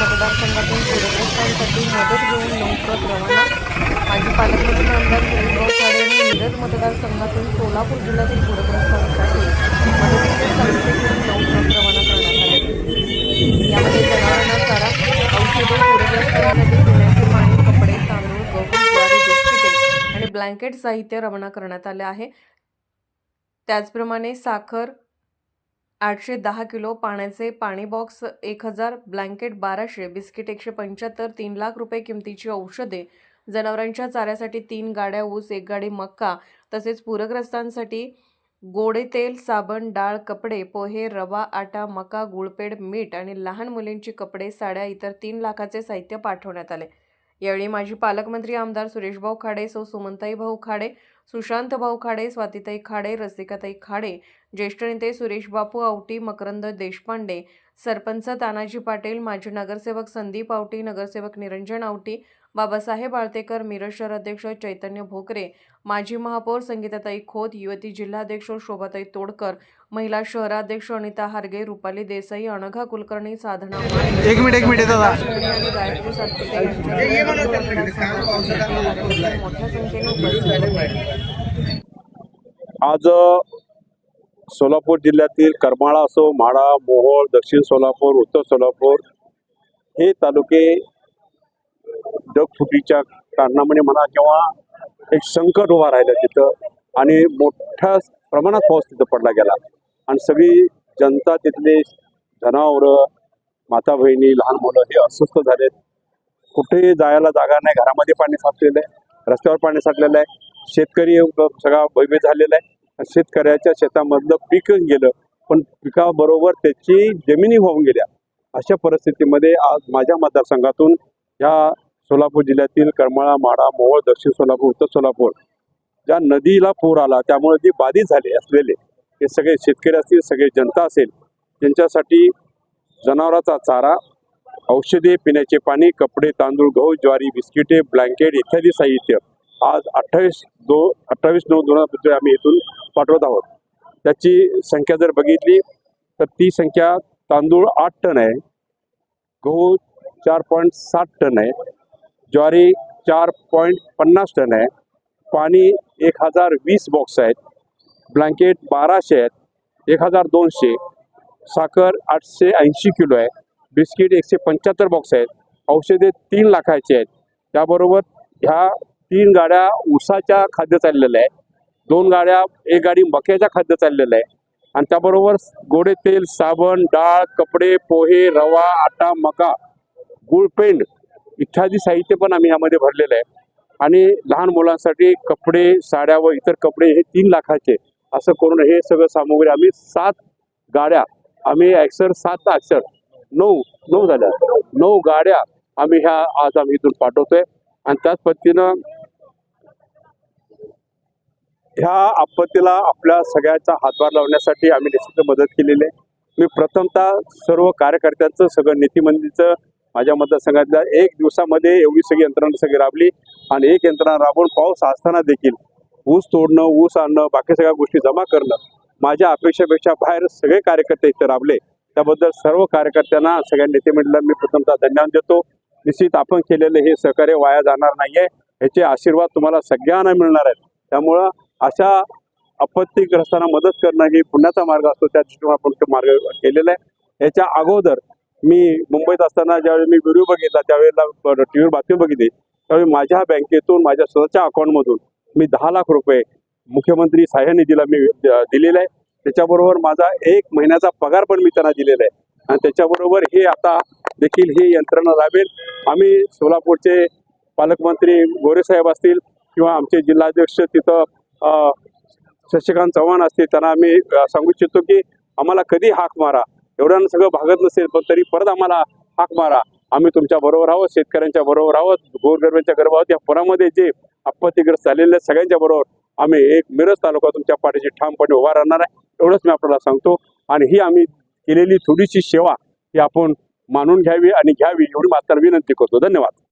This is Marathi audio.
मतदारसंघातून पूरग्रस्तांसाठी मदत घेऊन लवकरच रवाना. माजी पालकमंत्री आमदार सुरेशभाऊ खाडे यांनी मिरज मतदारसंघातून सोलापूर जिल्ह्यातील पूरग्रस्तांसाठी मदतीच्या संस्थेकडून लवकरच रवाना करण्यात आले. यामध्ये जनावरांना चारा औषधे पूरग्रस्तांसाठी पिण्याचे पाणी कपडे तांदूळ गहू आणि ब्लँकेट साहित्य रवाना करण्यात आले आहे. त्याचप्रमाणे साखर आठशे दहा किलो पाण्याचे पाणी बॉक्स एक हजार ब्लँकेट बाराशे बिस्किट एकशे पंच्याहत्तर तीन लाख रुपये किमतीची औषधे जनावरांच्या चाऱ्यासाठी तीन गाड्या ऊस एक गाडी मक्का तसेच पूरग्रस्तांसाठी गोडे तेल साबण डाळ कपडे पोहे रवा आटा मका गुळपेड मीठ आणि लहान मुलींची कपडे साड्या इतर तीन लाखाचे साहित्य पाठवण्यात आले. यावेळी माजी पालकमंत्री आमदार सुरेशभाऊ खाडे सौ सुमंताई भाऊ खाडे सुशांत भाऊ खाडे स्वातीताई खाडे रसिकाताई खाडे ज्येष्ठ नेते सुरेश बापू आवटी मकरंद देशपांडे सरपंच तानाजी पाटील माजी नगरसेवक संदीप आवटी नगरसेवक निरंजन आवटी बाबासाहेब आळतेकर मिरज शहर अध्यक्ष चैतन्य भोकरे माजी महापौर संगीताताई खोत युवती जिल्हाध्यक्ष शोभाताई तोडकर महिला शहराध्यक्ष अनिता हारगे रुपाली देसाई अनघा कुलकर्णी साधना एक मिनिट एक मिनिट मोठ्या संख्येने. आज सोलापूर जिल्ह्यातील करमाळा असो माढा मोहोळ दक्षिण सोलापूर उत्तर सोलापूर हे तालुके ढगफुटीच्या कारणामुळे म्हणा किंवा एक संकट उभा राहिलं तिथं आणि मोठ्या प्रमाणात पाऊस तिथं पडला गेला. आणि सगळी जनता तिथले जनावरं माता बहिणी लहान मुलं हे अस्वस्थ झालेत. कुठेही जायला जागा नाही. घरामध्ये पाणी साचलेलं आहे. रस्त्यावर पाणी साठलेलं आहे. शेतकरी सगळा भयभीत झालेला आहे. आणि शेतकऱ्याच्या शेतामधलं पीक गेलं पण पिकाबरोबर त्याची जमिनी होऊन गेल्या. अशा परिस्थितीमध्ये आज माझ्या मतदारसंघातून ह्या सोलापूर जिल्ह्यातील करमाळा माडा मोहोळ दक्षिण सोलापूर उत्तर सोलापूर ज्या नदीला पूर आला त्यामुळे जे बाधित झाले असलेले हे सगळे शेतकरी असतील सगळे जनता असेल त्यांच्यासाठी जनावराचा चारा औषधे पिण्याचे पाणी कपडे तांदूळ गहू ज्वारी बिस्किटे ब्लँकेट इत्यादी साहित्य आज अठ्ठावीस दो अठ्ठावीस नऊ दोन हजार आम्ही इथून पाठवत आहोत. त्याची संख्या जर बघितली तर ती संख्या तांदूळ आठ टन आहे गहू चार पॉईंट सात टन आहे ज्वारी चार पॉईंट पन्नास टन आहे. पाणी एक हजार वीस बॉक्स आहेत. ब्लँकेट बाराशे आहेत. एक हजार दोनशे. साखर आठशे ऐंशी किलो आहे. बिस्किट एकशे पंच्याहत्तर बॉक्स आहेत. औषधे तीन लाखाचे आहेत. त्याबरोबर ह्या तीन गाड्या ऊसाच्या खाद्य चाललेल्या आहे दोन गाड्या एक गाडी मक्याच्या खाद्य चाललेलं आहे आणि त्याबरोबर गोडे तेल साबण डाळ कपडे पोहे रवा आटा मका गुळपेंड इत्यादी साहित्य पण आम्ही यामध्ये भरलेलं आहे. आणि लहान मुलांसाठी कपडे साड्या व इतर कपडे हे तीन लाखाचे असं करून हे सगळं सामुग्री आम्ही सात गाड्या आम्ही अक्षर सात अक्षर नऊ नऊ झाल्या. नऊ गाड्या आम्ही ह्या आज आम्ही इथून पाठवतोय. आणि त्याच पद्धतीनं ह्या आपत्तीला आपल्या सगळ्याचा हातभार लावण्यासाठी आम्ही निश्चित मदत केलेली आहे. मी प्रथमतः सर्व कार्यकर्त्यांचं सगळं नीतिमंडळीचं माझ्या मतदारसंघातल्या एक दिवसामध्ये एवढी सगळी यंत्रणा सगळी राबली आणि एक यंत्रणा राबवून पाऊस असताना देखील ऊस तोडणं ऊस आणणं बाकी सगळ्या गोष्टी जमा करणं माझ्या अपेक्षेपेक्षा बाहेर सगळे कार्यकर्ते इथे राबले. त्याबद्दल सर्व कार्यकर्त्यांना सगळ्या नेतेमंडळांना मी प्रथमतः धन्यवाद देतो. निश्चित आपण केलेलं हे सहकार्य वाया जाणार नाहीये. ह्याचे आशीर्वाद तुम्हाला सगळ्यांना मिळणार आहेत. त्यामुळं अशा आपत्तीग्रस्तांना मदत करणं ही पुण्याचा मार्ग असतो. त्या दृष्टीने आपण मार्ग केलेला आहे. याच्या अगोदर मी मुंबईत असताना ज्यावेळी मी व्हिडिओ बघितला त्यावेळेला टी व्हीवर बातमी बघितली त्यावेळी माझ्या बँकेतून माझ्या स्वतःच्या अकाउंटमधून मी दहा लाख रुपये मुख्यमंत्री सहाय्य निधीला मी द- दिलेला आहे. त्याच्याबरोबर माझा एक महिन्याचा पगार पण मी त्यांना दिलेला आहे. आणि त्याच्याबरोबर हे आता देखील ही यंत्रणा राबेल आम्ही सोलापूरचे पालकमंत्री गोरेसाहेब असतील किंवा आमचे जिल्हाध्यक्ष तिथं शशिकांत चव्हाण असतील त्यांना आम्ही सांगू इच्छितो की आम्हाला कधी हाक मारा. एवढं सगळं भागत नसेल पण तरी परत आम्हाला हाक मारा. आम्ही तुमच्या बरोबर आहोत शेतकऱ्यांच्या बरोबर आहोत गोरगरबांच्या बरोबर आहोत या पुरामध्ये जे आपत्तीग्रस्त झालेले सगळ्यांच्या बरोबर आम्ही एक मिरज तालुका तुमच्या पाठीशी ठामपणे उभा राहणार आहे एवढंच मी आपल्याला सांगतो. आणि ही आम्ही केलेली थोडीशी सेवा ही आपण मानून घ्यावी आणि घ्यावी एवढी मात्र विनंती करतो. धन्यवाद.